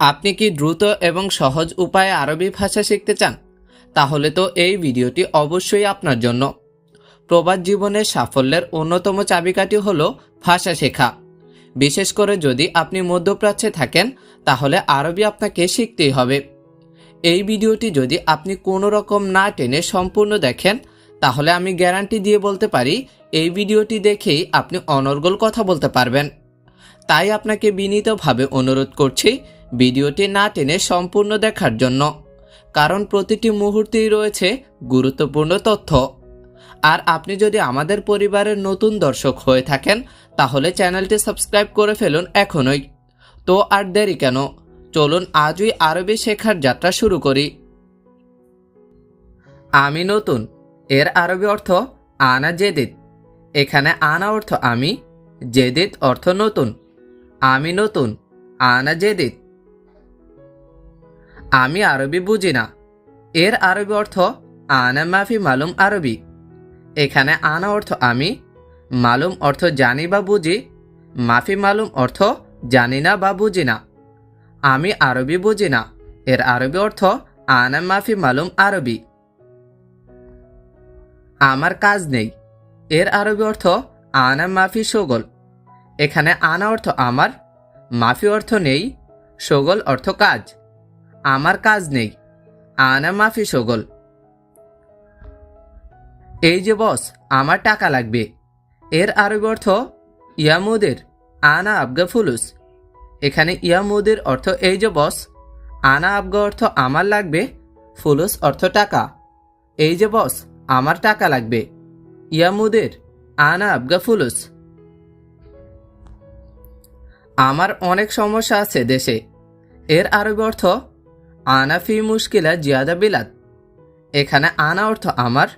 আপনি কি দ্রুত এবং সহজ উপায়ে আরবি ভাষা শিখতে চান? তাহলে তো এই ভিডিওটি অবশ্যই আপনার জন্য। প্রবাস জীবনের সাফল্যের অন্যতম চাবিকাঠি হল ভাষা শেখা। বিশেষ করে যদি আপনি মধ্যপ্রাচ্যে থাকেন, তাহলে আরবি আপনাকে শিখতেই হবে। এই ভিডিওটি যদি আপনি কোনো রকম না টেনে সম্পূর্ণ দেখেন, তাহলে আমি গ্যারান্টি দিয়ে বলতে পারি, এই ভিডিওটি দেখেই আপনি অনর্গল কথা বলতে পারবেন। তাই আপনাকে বিনীতভাবে অনুরোধ করছি ভিডিওটি না টেনে সম্পূর্ণ দেখার জন্য। কারণ প্রতিটি মুহূর্তেই রয়েছে গুরুত্বপূর্ণ তথ্য। আর আপনি যদি আমাদের পরিবারের নতুন দর্শক হয়ে থাকেন, তাহলে চ্যানেলটি সাবস্ক্রাইব করে ফেলুন এখনই। তো আর দেরি কেন? চলুন আজই আরবি শেখার যাত্রা শুরু করি। আমি নতুন। এর আরবি অর্থ আনা জেদিদ। এখানে আনা অর্থ আমি, জেদিদ অর্থ নতুন। আমি নতুন। আনা জেদিদ। আমি আরবি বুঝি না। এর আরবি অর্থ, আনা মাফি মালুম আরবি এখানে আনা অর্থ আমি মালুম অর্থ জানি বা বুঝি মাফি মালুম অর্থ জানি না বা বুঝি না আমি আরবি বুঝি না। এর আরবি অর্থ, আনা মাফি মালুম আরবি আমার কাজ নেই। এর আরবি অর্থ, আনা মাফি সগল এখানে আনা অর্থ আমার মাফি অর্থ নেই সগল অর্থ কাজ আমার কাজ নেই। আনা মাফি সগল। এই যে বস, আমার টাকা লাগবে। এর আরবি অর্থ, ইয়ামুদের, আনা আবগা ফুলুস। এখানে ইয়ামুদের অর্থ এই যে বস, আনা আবগা অর্থ আমার লাগবে, ফুলুস অর্থ টাকা। এই যে বস, আমার টাকা লাগবে, ইয়ামুদের, আনা আবগা ফুলুস। আমার অনেক সমস্যা আছে দেশে। এর আরবি অর্থ আনা ফি মুশকিলা জিয়াদা বিলাত। এখানে আনা অর্থ আমার,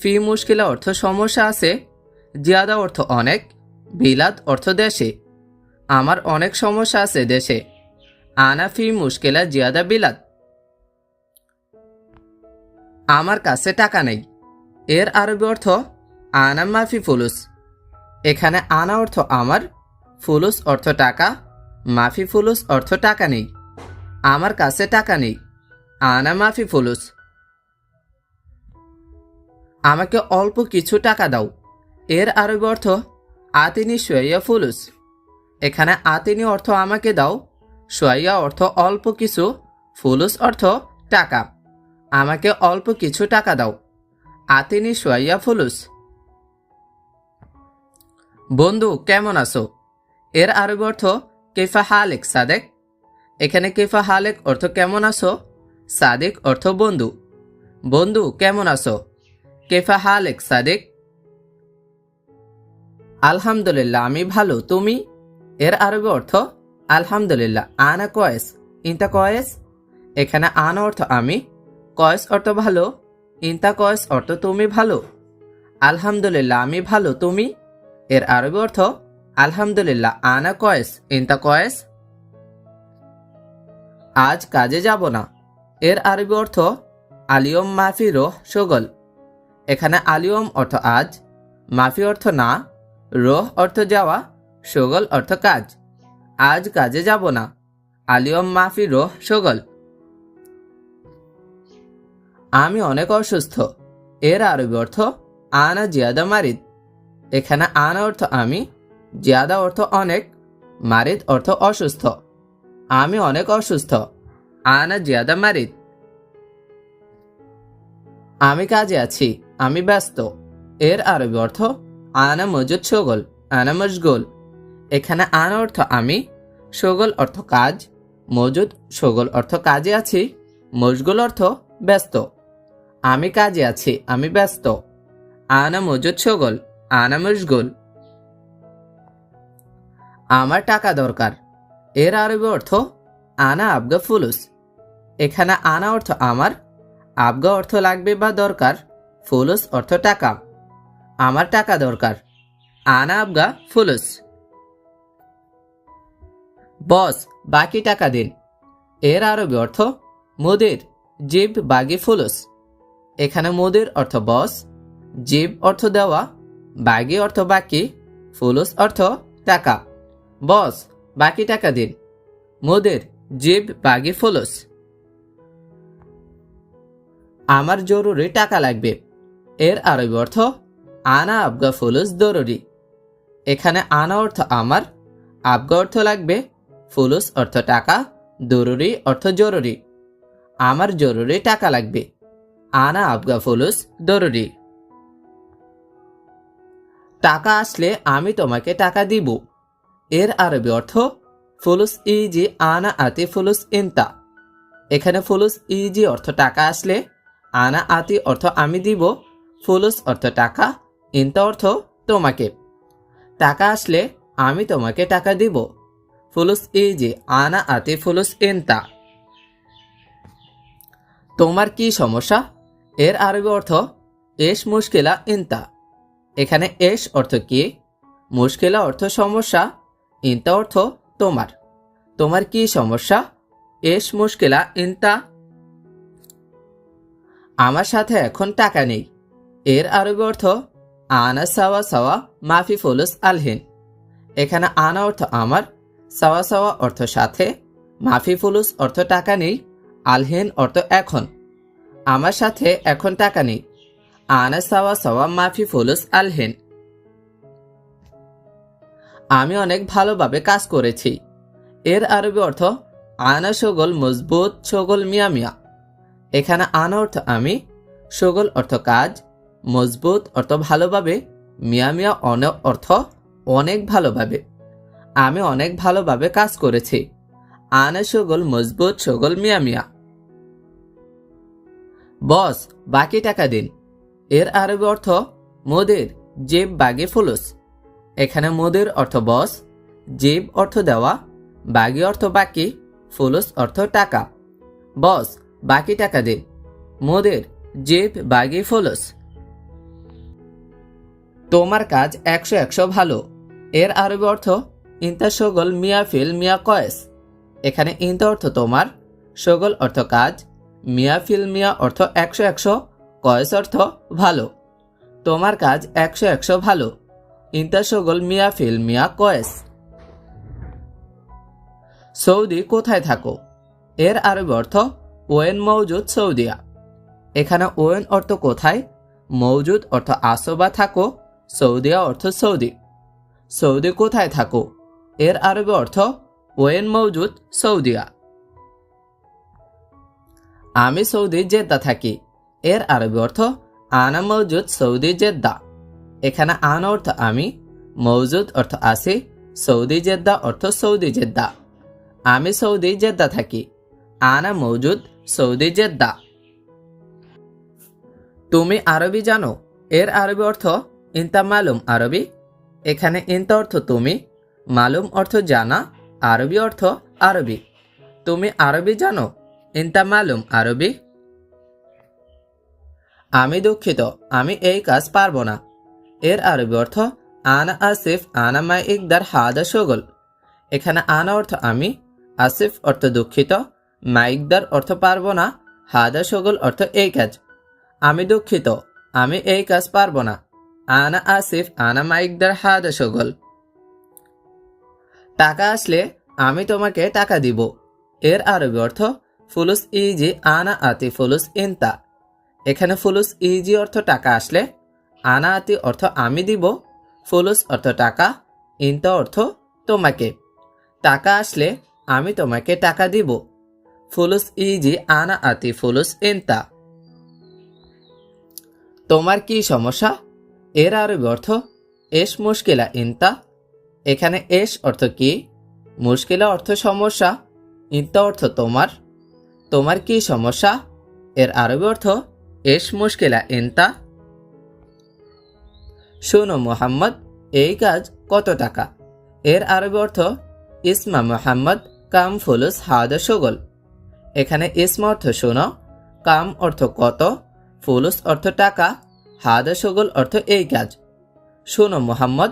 ফি মুশকিলা অর্থ সমস্যা আছে, জিয়াদা অর্থ অনেক, বিলাত অর্থ দেশে। আমার অনেক সমস্যা আছে দেশে। আনা ফি মুশকিলা জিয়াদা বিলাত। আমার কাছে টাকা নেই। এর আরবি অর্থ আনা মাফি ফুলুস। এখানে আনা অর্থ আমার, ফুলুস অর্থ টাকা, মাফি ফুলুস অর্থ টাকা নেই। আমার কাছে টাকা নেই। আনা মাফি ফুলুস। আমাকে অল্প কিছু টাকা দাও। এর আরবি অর্থ, আতিনি সোয়াইয়া ফুলুস। এখানে আতিনি অর্থ আমাকে দাও। সোয়াইয়া অর্থ অল্প কিছু, ফুলুস অর্থ টাকা। আমাকে অল্প কিছু টাকা দাও। আতিনি সোয়াইয়া ফুলুস। বন্ধু, কেমন আছো? এর আরবি অর্থ, কেফা হালেক সাদেক? এখানে কেফা হালেক অর্থ কেমন আছো? সাদেক অর্থ বন্ধু। বন্ধু, কেমন আছো? কেফা হালেক, সাদেক। আলহামদুলিল্লাহ, আমি ভালো। তুমি? এর আরবি অর্থ, আলহামদুলিল্লাহ, আনা কয়েস। ইন্তা কয়েস? এখানে আনা অর্থ আমি। কয়েস অর্থ ভালো। ইন্তা কয়েস অর্থ তুমি ভালো। আলহামদুলিল্লাহ, আমি ভালো। তুমি? এর আরবি অর্থ, আলহামদুলিল্লাহ, আনা কয়েস। ইন্তা কয়েস? আজ কাজে যাব না। এর আরবি অর্থ আলিয়ম মাফি রোহ সগল। এখানে আলিয়ম অর্থ আজ, মাফি অর্থ না, রোহ অর্থ যাওয়া, সগল অর্থ কাজ। আজ কাজে যাব না, আলিয়ম মাফি রোহ সগল। আমি অনেক অসুস্থ। এর আরবি অর্থ আনা জিয়াদা মারিদ। এখানে আনা অর্থ আমি, জিয়াদা অর্থ অনেক, মারিদ অর্থ অসুস্থ। আমি অনেক অসুস্থ। আনা জিয়াদা মারিদ। আমি কাজে আছি, আমি ব্যস্ত। এর আরবি অর্থ, আনা মজুদ সগল, আনা মশগুল। এখানে আনা অর্থ আমি, সগল অর্থ কাজ, মজুদ সগল অর্থ কাজে আছি, মশগুল অর্থ ব্যস্ত। আমি কাজে আছি, আমি ব্যস্ত। আনা মজুদ সগল, আনা মশগুল। আমার টাকা দরকার। এর আরবি অর্থ, আনা আবগা ফুলুস এখানে আনা অর্থ আমার আবগা অর্থ লাগবে বা দরকার, ফুলুস অর্থ টাকা আমার টাকা দরকার, আনা আবগা ফুলুস বস, বাকি টাকা দিন এর আরবি অর্থ, মুদির জিব বাগি ফুলুস এখানে মুদির অর্থ বস জিব অর্থ দেওয়া বাগি অর্থ বাকি ফুলুস অর্থ টাকা বস বাকি টাকা দিন। মোদের জিব বাগি ফুলুস। আমার জরুরি টাকা লাগবে। এর আরবি অর্থ, আনা আবগা ফুলুস জরুরি এখানে আনা অর্থ আমার, আবগা অর্থ লাগবে, ফুলুস অর্থ টাকা জরুরি অর্থ জরুরি। আমার জরুরি টাকা লাগবে, আনা আবগা ফুলুস জরুরি টাকা আসলে আমি তোমাকে টাকা দিব। এর আরবি অর্থ ফুলুস ইজি আনা আতি ফুলুস ইনতা। এখানে ফুলুস ইজি অর্থ টাকা আসলে, আনা আতি অর্থ আমি দিব, ফুলুস অর্থ টাকা, ইনতা অর্থ তোমাকে। টাকা আসলে আমি তোমাকে টাকা দিব, ফুলুস ইজি আনা আতি ফুলুস ইনতা। তোমার কি সমস্যা? এর আরবি অর্থ এস মুশকিলা ইনতা। এখানে এস অর্থ কি? মুশকিলা অর্থ সমস্যা ইনতা অর্থ তোমার। তোমার কি সমস্যা? এস মুশকিলা, ইনতা। আমার সাথে এখন টাকা নেই। এর আরবি অর্থ, আনা সাওয়া সাওয়া মাফি ফুলুস আলহিন। এখানে আনা অর্থ আমার, সাওয়া সাওয়া অর্থ সাথে, মাফি ফুলুস অর্থ টাকা নেই, আলহেন অর্থ এখন। আমার সাথে এখন টাকা নেই। আনা সাওয়া সাওয়া মাফি ফুলুস আলহেন। আমি অনেক ভালোভাবে কাজ করেছি। এর আরবি অর্থ, আনা সগল মজবুত, সগল মিয়া মিয়া এখানে আনা অর্থ আমি, সগল অর্থ কাজ, মজবুত অর্থ ভালোভাবে মিয়া মিয়া অন অর্থ অনেক ভালোভাবে। আমি অনেক ভালোভাবে কাজ করেছি। আনা সগল মজবুত, সগল মিয়া মিয়া বস, বাকি টাকা দিন। এর আরবি অর্থ, মোদের জেব বাগে ফুলুস। এখানে মোদের অর্থ বস, জেব অর্থ দেওয়া, বাগি অর্থ বাকি, ফুলুস অর্থ টাকা। বস, বাকি টাকা দে। মোদের, জেব, বাগি, ফুলুস। তোমার কাজ একশো একশো ভালো। এর আরবি অর্থ, ইন্তা সগল মিয়া ফিল মিয়া কয়েস। এখানে ইন্তা অর্থ তোমার, সগল অর্থ কাজ, মিয়া ফিল মিয়া অর্থ একশো একশো, কয়েস অর্থ ভালো। তোমার কাজ একশো একশো ভালো। ইন্তা সগল মিয়া ফিল মিয়া কয়েস। সৌদি কোথায় থাকো? এর আরবি অর্থ ওয়েন মৌজুদ সৌদিয়া। এখানে ওয়েন অর্থ কোথায়? মৌজুদ অর্থ আসো বা থাকো, সৌদিয়া অর্থ সৌদি। সৌদি কোথায় থাকো? এর আরবি অর্থ ওয়েন মৌজুদ সৌদিয়া। আমি সৌদি জেদ্দা থাকি। এর আরবি অর্থ আনা মৌজুদ সৌদি জেদ্দা। এখানে আন অর্থ আমি মৌজুদ অর্থ আসি সৌদি জেদ্দা অর্থ সৌদি জেদ্দা। আমি সৌদি জেদ্দা থাকি, আনা মৌজুদ সৌদি জেদ্দা। তুমি আরবি জানো, এর আরবি অর্থ ইন্তা মালুম আরবি, এখানে ইন্তা অর্থ তুমি, মালুম অর্থ জানা, আরবি অর্থ আরবি। তুমি আরবি জানো, ইন্তা মালুম আরবি। আমি দুঃখিত, আমি এই কাজ পারব না। এর আরবি অর্থ, আনা আসিফ, আনা মাই ইকদার হাদা সগল এখানে আনা অর্থ আমি আসিফ অর্থ দুঃখিত মাইকদার অর্থ পারব না হাদা সগল অর্থ এই কাজ আমি দুঃখিত আমি এই কাজ পারব না আনা আসিফ, আনা মাইকদার হাদা সগল টাকা আসলে আমি তোমাকে টাকা দিব। এর আরবি অর্থ, ফুলুস ইজি আনা আতি ফুলুস ইনতা এখানে ফুলুস ইজি অর্থ টাকা আসলে আনা আতি অর্থ আমি দিব, ফুলুস অর্থ টাকা, ইনতা অর্থ তোমাকে। টাকা আসলে আমি তোমাকে টাকা দিব। ফুলুস ইজি আনা আতি ফুলুস ইনতা। তোমার কি সমস্যা? এর আরবি অর্থ, এস মুশকিলা ইনতা। এখানে এস অর্থ কি? মুশকিলা অর্থ সমস্যা, ইনতা অর্থ তোমার। তোমার কি সমস্যা? এর আরবি অর্থ, এস মুশকিলা ইনতা। শোনো মোহাম্মদ, এই কাজ কত টাকা? এর আরবি অর্থ, ইসমা মোহাম্মদ, কাম ফুলুস হাদা সগল। এখানে ইসমা অর্থ শোনো, কাম অর্থ কত, ফুলুস অর্থ টাকা, হাদা সগল অর্থ এই কাজ। শোনো মোহাম্মদ,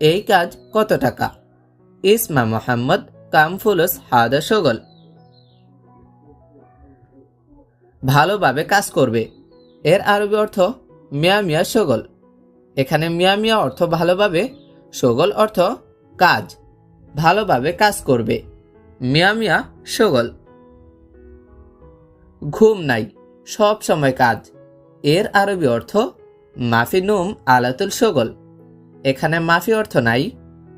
এই কাজ কত টাকা? ইসমা মোহাম্মদ, কাম ফুলুস হাদা সগল। ভালোভাবে কাজ করবে। এর আরবি অর্থ, মিয়া মিয়া সগল। এখানে মিয়া মিয়া অর্থ ভালোভাবে, সগল অর্থ কাজ, ভালোভাবে কাজ করবে। মিয়া মিয়া, সগল। ঘুম নাই, সব সময় কাজ। এর আরবি অর্থ মাফি নুম আলাতুল সগল। এখানে মাফি অর্থ নাই,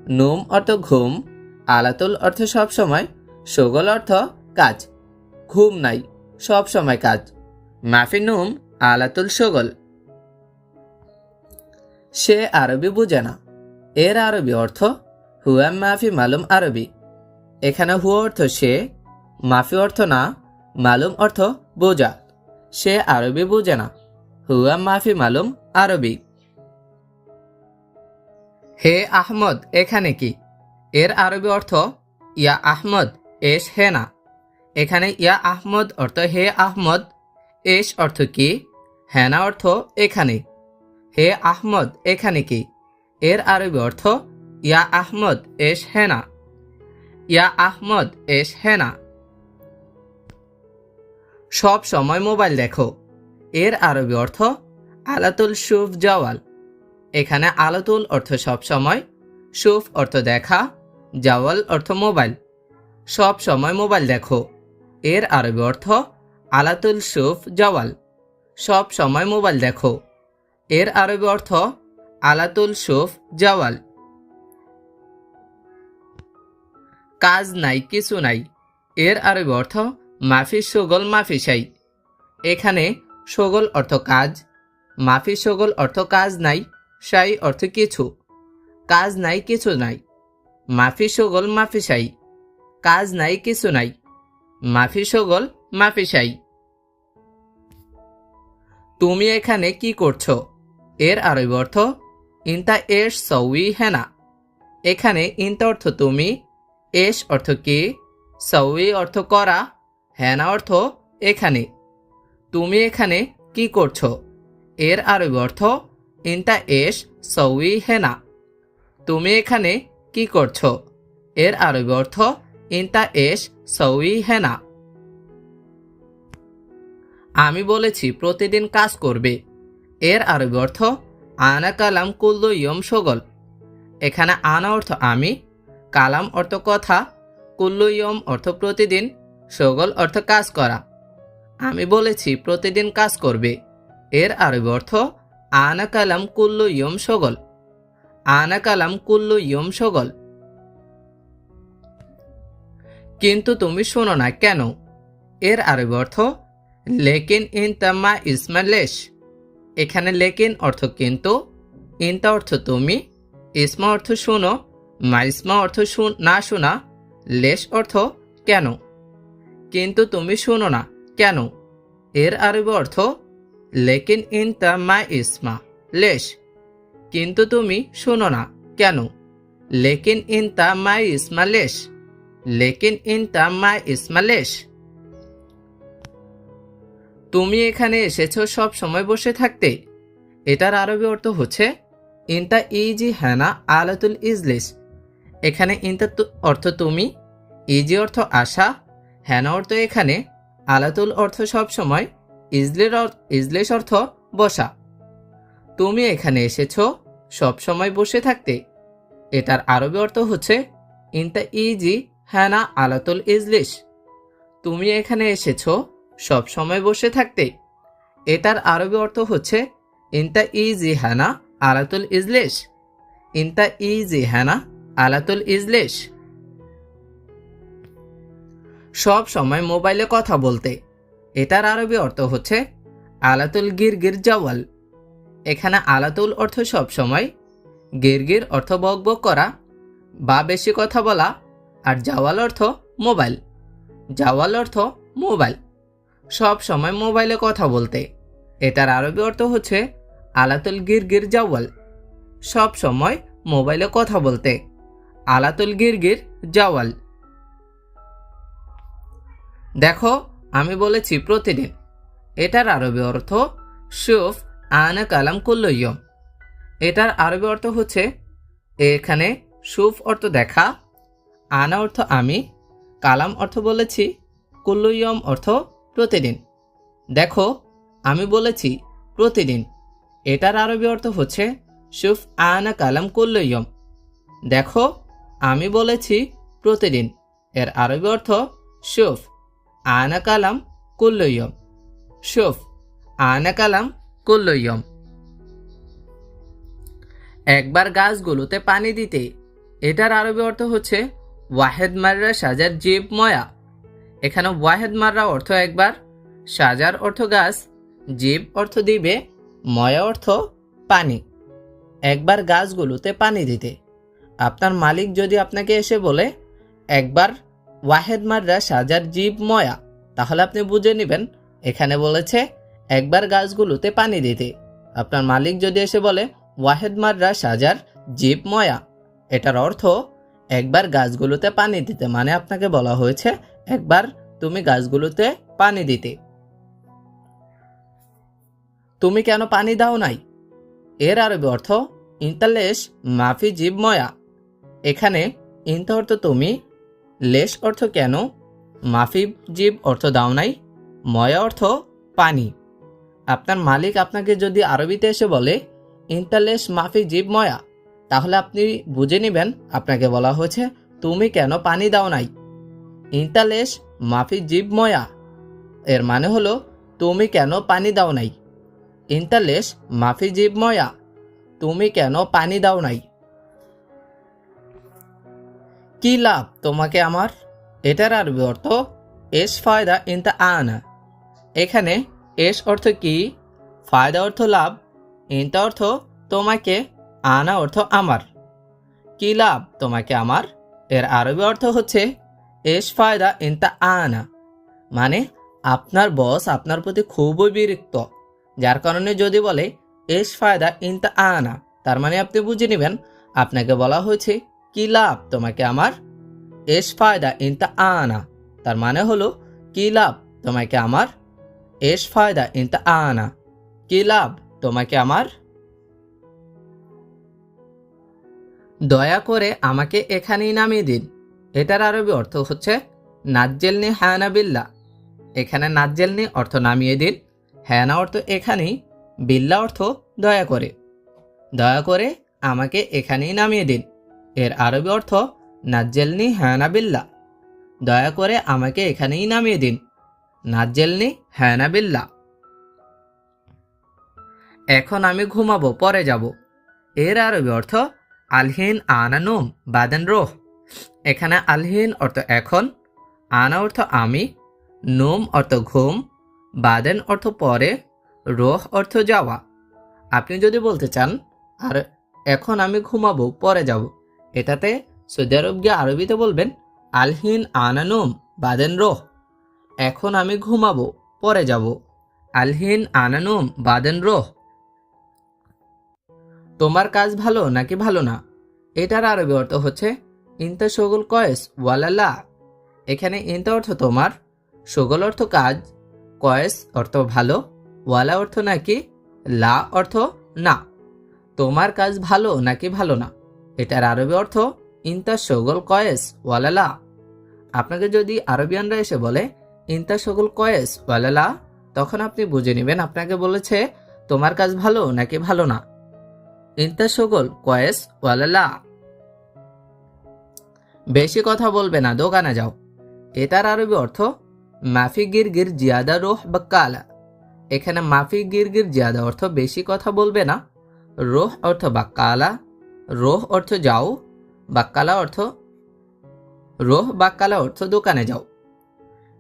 নুম অর্থ ঘুম, আলাতুল অর্থ সব সময়, সগল অর্থ কাজ। ঘুম নাই, সব সময় কাজ। মাফি নুম আলাতুল সগল। সে আরবি বুঝে না। এর আরবি অর্থ, হুয়া মাফি মালুম আরবি এখানে হুয়া অর্থ সে, মাফি অর্থ না, মালুম অর্থ বোঝা। সে আরবি বুঝে না, হুয়া মাফি মালুম আরবি হে আহমদ, এখানে কি? এর আরবি অর্থ, ইয়া আহমদ, এস হে না এখানে ইয়া আহমদ অর্থ হে আহমদ, এস অর্থ কি? হেনা অর্থ এখানে হে আহমদ, এখানে কি? এর আরবি অর্থ, ইয়া আহমদ, এস হেনা। ইয়া আহমদ, এস হেনা। সব সময় মোবাইল দেখো। এর আরবি অর্থ, আলাতুল সুফ জাওয়াল। এখানে আলাতুল অর্থ সব সময়, সুফ অর্থ দেখা, জাওয়াল অর্থ মোবাইল। সব সময় মোবাইল দেখো। এর আরবি অর্থ, আলাতুল সুফ জাওয়াল। সব সময় মোবাইল দেখো। এর আরবি অর্থ আলাতুল সুফ, জাওয়াল। কাজ নাই, কিছু নাই। এর আরবি অর্থ মাফি সগল, মাফি সাই। এখানে সগল অর্থ কাজ, মাফি সগল অর্থ কাজ নাই, সাই অর্থ কিছু। কাজ নাই, কিছু নাই। মাফি সগল, মাফি সাই। কাজ নাই, কিছু নাই। মাফি সগল, মাফি সাই। তুমি এখানে কি করছ? এর আরবি অর্থ, ইনতা এস সউই হেনা। এখানে ইনতা অর্থ তুমি এস অর্থ কি সউই অর্থ করা, হেনা অর্থ এখানে। তুমি এখানে কি করছ? এর আরবি অর্থ, ইনতা এস সউই হেনা। তুমি এখানে কি করছ? এর আরবি অর্থ, ইনতা এস সউই হেনা। আমি বলেছি, প্রতিদিন কাজ করবে। এর আরবি অর্থ, আনা কালাম কুল্লু ইয়ম সগল এখানে আনা অর্থ আমি কালাম অর্থ কথা কুল্লু ইয়ম অর্থ প্রতিদিন সগল অর্থ কাজ করা আমি বলেছি, প্রতিদিন কাজ করবে এর আরবি অর্থ, আনা কালাম কুল্লু ইয়ম সগল আনা কালাম কুল্লু ইয়ম সগল কিন্তু তুমি শোনো না কেন? এর আরবি অর্থ, লেকিন ইন তাম্মা ইসমালেশ এখানে লেকিন অর্থ কিন্তু ইনতা অর্থ তুমি, ইসমা অর্থ শুনো, মা ইসমা অর্থ না শোনা, লেশ অর্থ কেন? কিন্তু তুমি শোনো না, কেন? এর আরবি অর্থ লেকিন ইন মা ইসমা, লেশ। কিন্তু তুমি শোনো না, কেন? লেকিন ইন মা ইসমা, লেশ। লেকিন ইন মা ইসমা, লেশ। তুমি এখানে এসেছ সব সময় বসে থাকতে। এটার আরবি অর্থ হচ্ছে, ইনতা ইজি হ্যানা আলাতুল ইজলিস। এখানে ইনতা অর্থ তুমি, ইজি অর্থ আশা হ্যানা অর্থ এখানে, আলাতুল অর্থ সব সময়, ইজলের ইজলিস অর্থ বসা। তুমি এখানে এসেছ সব সময় বসে থাকতে। এটার আরবি অর্থ হচ্ছে, ইনতা ইজি হ্যানা আলাতুল ইজলিস। তুমি এখানে এসেছ সব সময় বসে থাকতে। এটার আরবি অর্থ হচ্ছে, ইনতা ইজি হানা আলাতুল ইজলেশ। ইনতা ইজি হানা আলাতুল ইজলেশ। সব সময় মোবাইলে কথা বলতে। এটার আরবি অর্থ হচ্ছে, আলাতুল গিরগির জাওয়াল। এখানে আলাতুল অর্থ সব সময়, গিরগির অর্থ বকবক করা। বা বেশি কথা বলা, আর জাওয়াল অর্থ মোবাইল। জাওয়াল অর্থ মোবাইল। সব সময় মোবাইলে কথা বলতে। এটার আরবি অর্থ হচ্ছে আলাতুল গিরগির জাওয়াল। সব সময় মোবাইলে কথা বলতে। আলাতুল গিরগির জাওয়াল। দেখো, আমি বলেছি প্রতিদিন। এটার আরবি অর্থ সুফ আনা কালাম কুল্লইয়ম এটার আরবি অর্থ হচ্ছে এখানে সুফ অর্থ দেখা, আনা অর্থ আমি, কালাম অর্থ বলেছি কুল্লইয়ম অর্থ প্রতিদিন। দেখো, আমি বলেছি প্রতিদিন। এটার আরবি অর্থ হচ্ছে, সুফ আনা কালাম কুল্লইয়ম দেখো, আমি বলেছি প্রতিদিন। এর আরবি অর্থ, সুফ আনা কালাম কুল্লয়ম সুফ আনা কালাম কুল্লয়ম একবার গাছগুলোতে পানি দিতে, এটার আরবি অর্থ হচ্ছে, ওয়াহেদ মাররা সাজার জীব ময়া এখানে ওয়াহেদ মাররা অর্থ একবার, সাজার অর্থ গাছ, জীব অর্থ দিবে ময়া অর্থ পানি। একবার গাছগুলোতে পানি দিতে। আপনার মালিক যদি আপনাকে এসে বলে, একবার ওয়াহেদ মাররা সাজার জীব ময়া তাহলে আপনি বুঝে নেবেন, এখানে বলেছে, একবার গাছগুলোতে পানি দিতে। আপনার মালিক যদি এসে বলে, ওয়াহেদ মাররা সাজার জীব ময়া এটার অর্থ, একবার গাছগুলোতে পানি দিতে মানে আপনাকে বলা হয়েছে একবার তুমি গাছগুলোতে পানি দিতে। তুমি কেন পানি দাও নাই? এর আরবি অর্থ, ইন্তালেশ মাফি জীব ময়া। এখানে ইন্ত অর্থ তুমি, লেশ অর্থ কেন, মাফি জীব অর্থ দাও নাই, ময়া অর্থ পানি। আপনার মালিক আপনাকে যদি আরবিতে এসে বলে, ইন্তালেশ মাফি জীব ময়া, তাহলে আপনি বুঝে নেবেন, আপনাকে বলা হয়েছে, তুমি কেন পানি দাও নাই? ইন্তালেশ মাফি জীব ময়া। এর মানে হলো, তুমি কেন পানি দাও নাই? ইন্তালেশ মাফি জীব ময়া, তুমি কেন পানি দাও নাই? কি লাভ তোমাকে আমার? এটার আরবি অর্থ, এস ফায়দা ইনতা আনা। এখানে, এস অর্থ কি? ফায়দা অর্থ লাভ, ইনতা অর্থ তোমাকে, আনা অর্থ আমার। কি লাভ তোমাকে আমার? এর আরবি অর্থ হচ্ছে এস ফায়দা ইনতা আনা। মানে আপনার বস আপনার প্রতি খুবই বিরক্ত। যার কারণে যদি বলে, এস ফায়দা ইনতা আনা তার মানে আপনি বুঝে নেবেন, আপনাকে বলা হয়েছে, কি লাভ তোমাকে আমার? এস ফায়দা ইনতা আনা তার মানে হলো, কি লাভ তোমাকে আমার? এস ফায়দা ইনতা আনা, কি লাভ তোমাকে আমার? দয়া করে আমাকে এখানেই নামিয়ে দিন। এটার আরবি অর্থ হচ্ছে, নাজ্জেলনি হায়ানা বিল্লা এখানে নাজ্জেলনি অর্থ নামিয়ে দিন। হ্যানা অর্থ এখানেই, বিল্লা অর্থ দয়া করে। দয়া করে আমাকে এখানেই নামিয়ে দিন। এর আরবি অর্থ, নাজ্জেলনি হ্যানা বিল্লা দয়া করে আমাকে এখানেই নামিয়ে দিন। নাজ্জেলনি হ্যানা বিল্লা এখন আমি ঘুমাবো, পরে যাব। এর আরবি অর্থ, আলহিন আনানুম বাদেন রোহ। এখানে আলহিন অর্থ এখন, আনা অর্থ আমি, নোম অর্থ ঘুম, বাদেন অর্থ পরে, রোহ অর্থ যাওয়া। আপনি যদি বলতে চান, আর এখন আমি ঘুমাবো, পরে যাব। এটাতে সৌদি আরব গিয়ে আরবিতে বলবেন আলহিন আনানুম বাদেন, রোহ। এখন আমি ঘুমাবো, পরে যাব। আলহিন আনানুম বাদেন, রোহ। তোমার কাজ ভালো নাকি ভালো না? এটার আরবি অর্থ হচ্ছে ইন্তা সগল কয়েস, ওয়ালালা। এখানে ইন্তা অর্থ তোমার, সগল অর্থ কাজ, কয়েস অর্থ ভালো, ওয়ালা অর্থ নাকি, লা অর্থ না। তোমার কাজ ভালো নাকি ভালো না? এটার আরবি অর্থ ইন্তা সগল কয়েস, ওয়ালালা। আপনাকে যদি আরবিয়ানরা এসে বলে, ইন্তা সগল কয়েস, ওয়ালালা, তখন আপনি বুঝে নেবেন আপনাকে বলেছে, তোমার কাজ ভালো নাকি ভালো না। ইন্তা সগল কয়েস, ওয়ালালা। বেশি কথা বলবে না, দোকানে যাও। এটার আরবি অর্থ, মাফি গির গির জিয়াদা রোহ বাক্কালা। এখানে মাফি গির গির জিয়াদা অর্থ বেশি কথা বলবে না, রোহ অর্থ বাক্কালা, রোহ অর্থ যাও, বাক্কালা অর্থ, রোহ বাক্কালা অর্থ দোকানে যাও।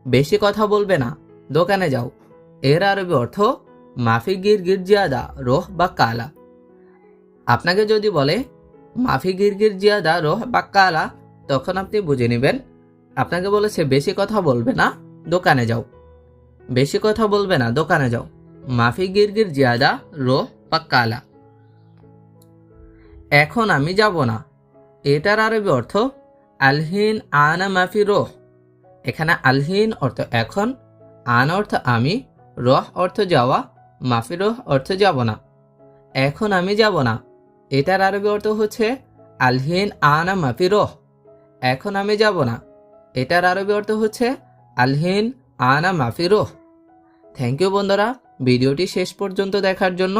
বেশি কথা বলবে না, দোকানে যাও। এর আরবি অর্থ, মাফি গির গির জিয়াদা, রোহ বাক্কালা। আপনাকে যদি বলে, মাফি গির গির জিয়াদা, রোহ বাক্কালা তখন আপনি বুঝে নেবেন। আপনাকে বলেছে বেশি কথা বলবে না, দোকানে যাও। বেশি কথা বলবে না, দোকানে যাও। মাফি গিরগির জিয়াদা, রো পাক্কালা এখন আমি যাব না। এটার আরবি অর্থ, আলহিন আনা মাফি রোহ। এখানে আলহিন অর্থ এখন, আন অর্থ আমি, রহ অর্থ যাওয়া, মাফি রোহ অর্থ যাব না। এখন আমি যাব না। এটার আরবি অর্থ হচ্ছে, আলহিন আনা মাফি রোহ। এখন আমি যাব না। এটার আরবি অর্থ হচ্ছে, আলহিন আনা মাফিরোহ। থ্যাংক ইউ বন্ধুরা। ভিডিওটি শেষ পর্যন্ত দেখার জন্য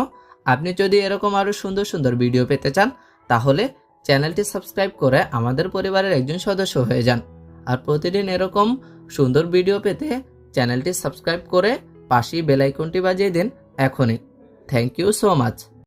আপনি যদি এরকম আরও সুন্দর সুন্দর ভিডিও পেতে চান, তাহলে চ্যানেলটি সাবস্ক্রাইব করে আমাদের পরিবারের একজন সদস্য হয়ে যান। আর প্রতিদিন এরকম সুন্দর ভিডিও পেতে চ্যানেলটি সাবস্ক্রাইব করে পাশেই বেল আইকনটি বাজিয়ে দিন এখনই। Thank you so much